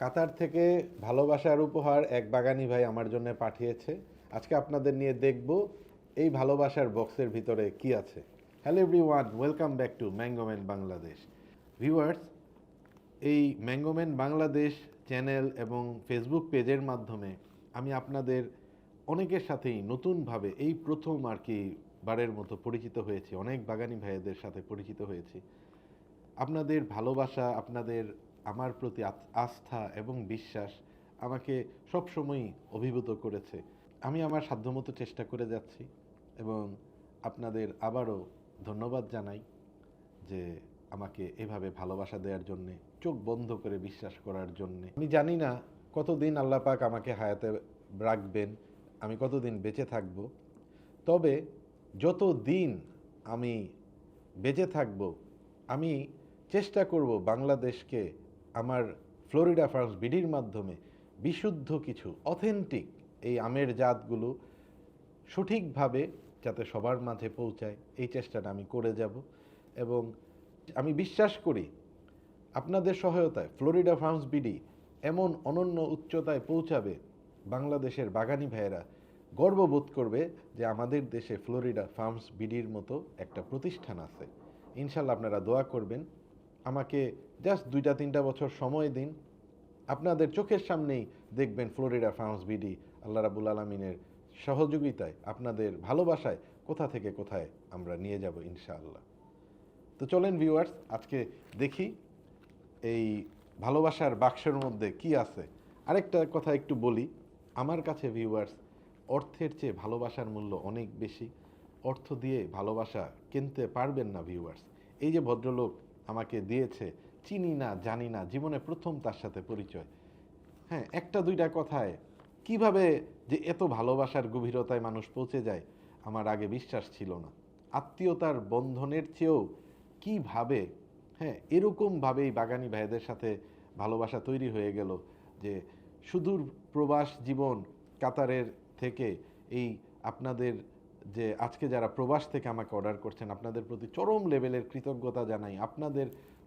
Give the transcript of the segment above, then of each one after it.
কাতার থেকে ভালোবাসার উপহার এক বাগানি ভাই আমার জন্য পাঠিয়েছে। আজকে আপনাদের নিয়ে দেখব এই ভালোবাসার বক্সের ভিতরে কি আছে। Hello everyone welcome back to Mangoman Bangladesh. Viewers, এই ম্যাঙ্গোম্যান বাংলাদেশ চ্যানেল এবং ফেসবুক পেজের মাধ্যমে আমি আপনাদের অনেকের সাথেই নতুনভাবে এই প্রথম আর কি বারের মতো পরিচিত হয়েছি। অনেক বাগানি ভাইয়েদের সাথে পরিচিত হয়েছি। আপনাদের ভালোবাসা, আপনাদের আমার প্রতি আস্থা এবং বিশ্বাস আমাকে সবসময়ই অভিভূত করেছে। আমি আমার সাধ্যমতো চেষ্টা করে যাচ্ছি এবং আপনাদের আবারও ধন্যবাদ জানাই যে আমাকে এভাবে ভালোবাসা দেওয়ার জন্যে, চোখ বন্ধ করে বিশ্বাস করার জন্যে। আমি জানি না কতদিন আল্লাহ পাক আমাকে হায়াতে রাখবেন, আমি কতদিন বেঁচে থাকব। তবে যত দিন আমি বেঁচে থাকব, আমি চেষ্টা করব বাংলাদেশকে আমার ফ্লোরিডা ফার্মস বিডির মাধ্যমে বিশুদ্ধ কিছু অথেন্টিক এই আমের জাতগুলো সঠিকভাবে যাতে সবার মাঝে পৌঁছায়, এই চেষ্টাটা আমি করে যাব। এবং আমি বিশ্বাস করি আপনাদের সহায়তায় ফ্লোরিডা ফার্মস বিডি এমন অনন্য উচ্চতায় পৌঁছাবে, বাংলাদেশের বাগানি ভাইয়েরা গর্ববোধ করবে যে আমাদের দেশে ফ্লোরিডা ফার্মস বিডির মতো একটা প্রতিষ্ঠান আছে। ইনশাল্লাহ আপনারা দোয়া করবেন। আমাকে জাস্ট দুইটা, তিনটা বছর সময় দিন। আপনাদের চোখের সামনেই দেখবেন ফ্লোরিডা ফার্মস বিডি, আল্লাহ রাবুল আলমিনের সহযোগিতায়, আপনাদের ভালোবাসায় কোথা থেকে কোথায় আমরা নিয়ে যাব ইনশাআল্লাহ। তো চলেন ভিউয়ার্স আজকে দেখি এই ভালোবাসার বাক্সের মধ্যে কি আছে। আরেকটা কথা একটু বলি, আমার কাছে ভিউয়ার্স অর্থের চেয়ে ভালোবাসার মূল্য অনেক বেশি। অর্থ দিয়ে ভালোবাসা কিনতে পারবেন না ভিউয়ার্স এই যে ভদ্রলোক আমাকে দিয়েছে। চিনি না, জানি না, জীবনে প্রথম তার সাথে পরিচয়। হ্যাঁ একটা দুইটা কথায়, কীভাবে যে এত ভালোবাসার গভীরতায় মানুষ পৌঁছে যায়, আমার আগে বিশ্বাস ছিল না। আত্মীয়তার বন্ধনের চেয়েও কীভাবে হ্যাঁ এরকমভাবেই বাগানি ভাইদের সাথে ভালোবাসা তৈরি হয়ে গেল যে সুদূর প্রবাস জীবন কাতারের থেকে এই আপনাদের যে আজকে যারা প্রবাস থেকে আমাকে অর্ডার করছেন, আপনাদের প্রতি চরম লেভেলের কৃতজ্ঞতা জানাই। আপনাদের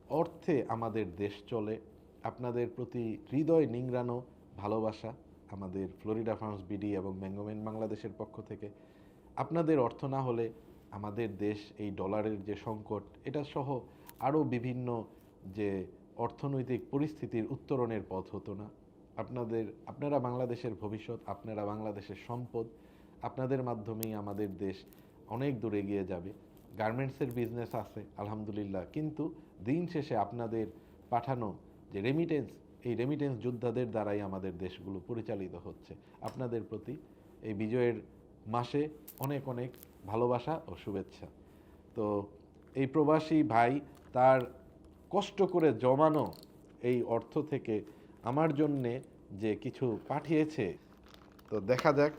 অর্থে আমাদের দেশ চলে, আপনাদের প্রতি হৃদয় নিংড়ানো ভালোবাসা আমাদের ফ্লোরিডা ফার্মস, বিডি এবং ম্যাঙ্গোমেন বাংলাদেশের পক্ষ থেকে। আপনাদের অর্থ না হলে আমাদের দেশ এই ডলারের যে সংকট, এটা সহ আরও বিভিন্ন যে অর্থনৈতিক পরিস্থিতির উত্তরণের পথ হতো না। আপনাদের, আপনারা বাংলাদেশের ভবিষ্যৎ, আপনারা বাংলাদেশের সম্পদ আপনাদের মাধ্যমেই আমাদের দেশ অনেক দূর এগিয়ে যাবে। গার্মেন্টসের বিজনেস আছে, আলহামদুলিল্লাহ। কিন্তু দিন শেষে আপনাদের পাঠানো যে রেমিটেন্স এই রেমিটেন্স যোদ্ধাদের দ্বারাই আমাদের দেশগুলো পরিচালিত হচ্ছে। আপনাদের প্রতি এই বিজয়ের মাসে অনেক অনেক ভালোবাসা ও শুভেচ্ছা। তো এই প্রবাসী ভাই, তার কষ্ট করে জমানো এই অর্থ থেকে আমার জন্যে যে কিছু পাঠিয়েছে, তো দেখা যাক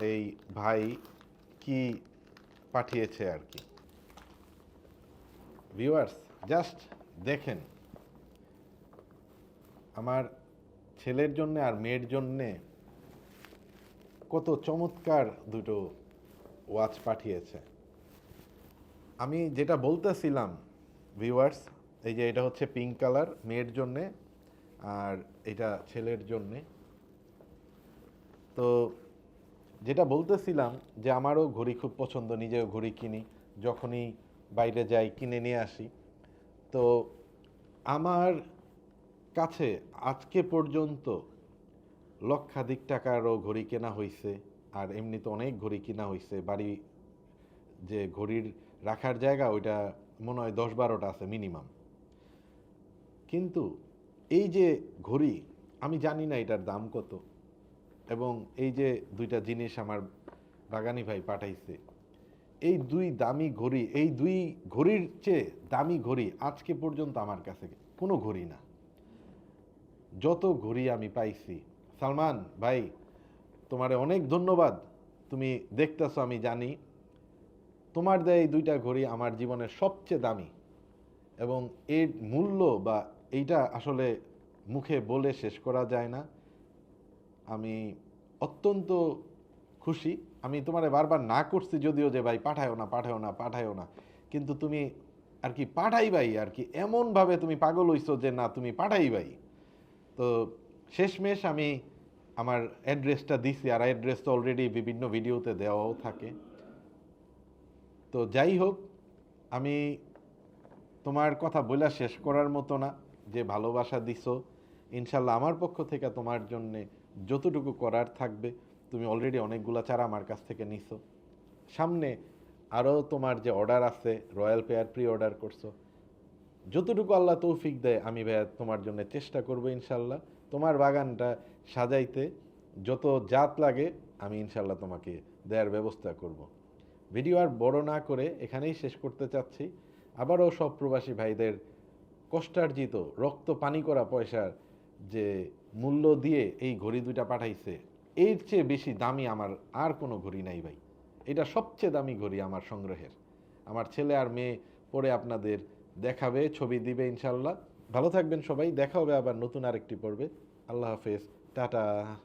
এই ভাই কি পাঠিয়েছে আর কি? ভিউয়ার্স জাস্ট দেখেন। আমার ছেলের জন্য আর মেয়ের জন্যে কত চমৎকার দুটো ওয়াচ পাঠিয়েছে। আমি যেটা বলতেছিলাম ভিউয়ার্স এই যে এটা হচ্ছে পিঙ্ক কালার মেয়ের জন্যে আর এটা ছেলের জন্যে। তো যেটা বলতেছিলাম যে আমারও ঘড়ি খুব পছন্দ, নিজেও ঘড়ি কিনি, যখনই বাইরে যাই কিনে নিয়ে আসি। তো আমার কাছে আজকে পর্যন্ত লক্ষাধিক টাকারও ঘড়ি কেনা হয়েছে আর এমনিতে অনেক ঘড়ি কেনা হয়েছে বাড়ি যে ঘড়ির রাখার জায়গা, ওইটা মনে হয় দশ বারোটা আছে মিনিমাম। কিন্তু এই যে ঘড়ি, আমি জানি না এটার দাম কত। এবং এই যে দুইটা জিনিস আমার বাগানি ভাই পাঠাইছে, এই দুই দামি ঘড়ি, এই দুই ঘড়ির চেয়ে দামি ঘড়ি আজকে পর্যন্ত আমার কাছে কোনো ঘড়ি না। যত ঘড়ি আমি পাইছি, সালমান ভাই, তোমারে অনেক ধন্যবাদ। তুমি দেখতেছো আমি জানি, তোমার দেয় এই দুইটা ঘড়ি আমার জীবনের সবচেয়ে দামি এবং এর মূল্য বা এইটা আসলে মুখে বলে শেষ করা যায় না। আমি অত্যন্ত খুশি। আমি তোমারে বারবার না করছি যদিও যে, ভাই, পাঠায়ও না পাঠায়ও না পাঠায়ও না। কিন্তু তুমি আর কি পাঠাই ভাই আর কি এমনভাবে তুমি পাগল হইছো যে, না, তুমি পাঠাই ভাই তো শেষমেশ আমি আমার অ্যাড্রেসটা দিছি, আর অ্যাড্রেস তো অলরেডি বিভিন্ন ভিডিওতে দেওয়াও থাকে। তো যাই হোক, আমি তোমার কথা বলা শেষ করার মতো না, যে ভালোবাসা দিছো, ইনশাল্লাহ আমার পক্ষ থেকে তোমার জন্যে যতটুকু করার থাকবে, তুমি অলরেডি অনেকগুলা চারা আমার কাছ থেকে নিছো। সামনে আরও তোমার যে অর্ডার আছে রয়্যাল পেয়ার প্রি অর্ডার করছ, যতটুকু আল্লাহ তৌফিক দেয়, আমি ভাইয়া তোমার জন্য চেষ্টা করব ইনশাল্লাহ তোমার বাগানটা সাজাইতে যত জাত লাগে, আমি ইনশাল্লাহ তোমাকে দেওয়ার ব্যবস্থা করব। ভিডিও আর বড় না করে এখানেই শেষ করতে চাচ্ছি। আবারও সব প্রবাসী ভাইদের কষ্টার্জিত রক্ত পানি করা পয়সার যে মূল্য দিয়ে এই ঘড়ি দুইটা পাঠাইছে, এর চেয়ে বেশি দামি আমার আর কোনো ঘড়ি নাই ভাই। এটা সবচেয়ে দামি ঘড়ি আমার সংগ্রহের। আমার ছেলে আর মেয়ে পরে আপনাদের দেখাবে, ছবি দিবে ইনশাল্লাহ ভালো থাকবেন সবাই, দেখা হবে আবার নতুন আরেকটি পর্বে। আল্লাহ হাফেজ, টাটা।